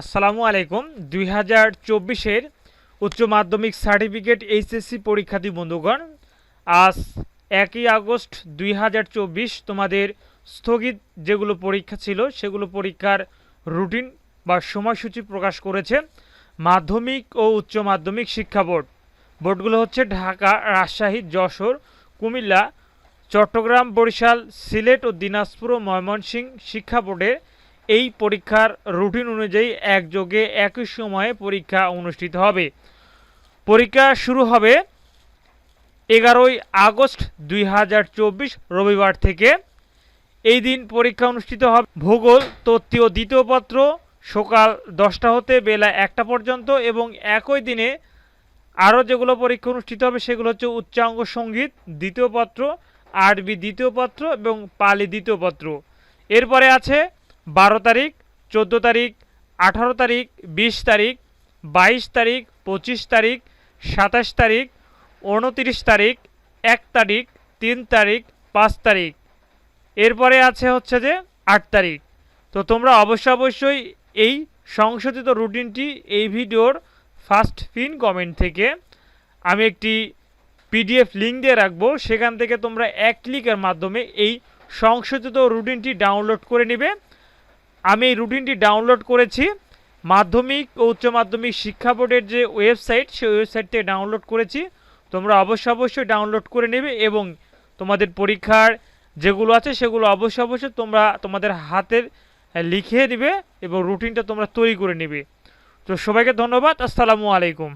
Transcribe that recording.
আসসালামু আলাইকুম। দুই হাজার চব্বিশের উচ্চ মাধ্যমিক সার্টিফিকেট এইচএসসি পরীক্ষার্থী বন্ধুগণ, আজ একই আগস্ট দুই হাজার চব্বিশ তোমাদের স্থগিত যেগুলো পরীক্ষা ছিল, সেগুলো পরীক্ষার রুটিন বা সময়সূচি প্রকাশ করেছে মাধ্যমিক ও উচ্চ মাধ্যমিক শিক্ষা বোর্ড। বোর্ডগুলো হচ্ছে ঢাকা, রাজশাহী, যশোর, কুমিল্লা, চট্টগ্রাম, বরিশাল, সিলেট ও দিনাজপুর ও ময়মনসিংহ শিক্ষা বোর্ডের এই পরীক্ষার রুটিন অনুযায়ী একযোগে একই সময়ে পরীক্ষা অনুষ্ঠিত হবে। পরীক্ষা শুরু হবে এগারোই আগস্ট দুই হাজার চব্বিশ রবিবার থেকে। এই দিন পরীক্ষা অনুষ্ঠিত হবে। ভূগোল তত্ত্বীয় দ্বিতীয় পত্র সকাল দশটা হতে বেলা একটা পর্যন্ত এবং একই দিনে আরও যেগুলো পরীক্ষা অনুষ্ঠিত হবে সেগুলো হচ্ছে উচ্চাঙ্গ সংগীত, দ্বিতীয় পত্র, আরবি দ্বিতীয় পত্র এবং পালি দ্বিতীয় পত্র। এরপরে আছে বারো তারিখ, চোদ্দ তারিখ, আঠারো তারিখ, বিশ তারিখ, বাইশ তারিখ, পঁচিশ তারিখ, সাতাশ তারিখ, উনতিরিশ তারিখ, এক তারিখ, তিন তারিখ, পাঁচ তারিখ। এরপরে আছে হচ্ছে যে আট তারিখ। তো তোমরা অবশ্য অবশ্যই এই সংশোধিত রুটিনটি এই ভিডিওর ফার্স্ট পিন কমেন্ট থেকে আমি একটি পিডিএফ লিঙ্ক দিয়ে রাখব। সেখান থেকে তোমরা এক ক্লিকের মাধ্যমে এই সংশোধিত রুটিনটি ডাউনলোড করে নেবে। আমি এই রুটিনটি ডাউনলোড করেছি। মাধ্যমিক ও উচ্চ মাধ্যমিক শিক্ষা বোর্ডের যে ওয়েবসাইট, সেই ওয়েবসাইট থেকে ডাউনলোড করেছি। তোমরা অবশ্যই অবশ্যই ডাউনলোড করে নেবে এবং তোমাদের পরীক্ষার যেগুলো আছে, সেগুলো অবশ্যই অবশ্যই তোমরা তোমাদের হাতের লিখে দিবে এবং রুটিনটা তোমরা তৈরি করে নেবে। তো সবাইকে ধন্যবাদ। আসসালামু আলাইকুম।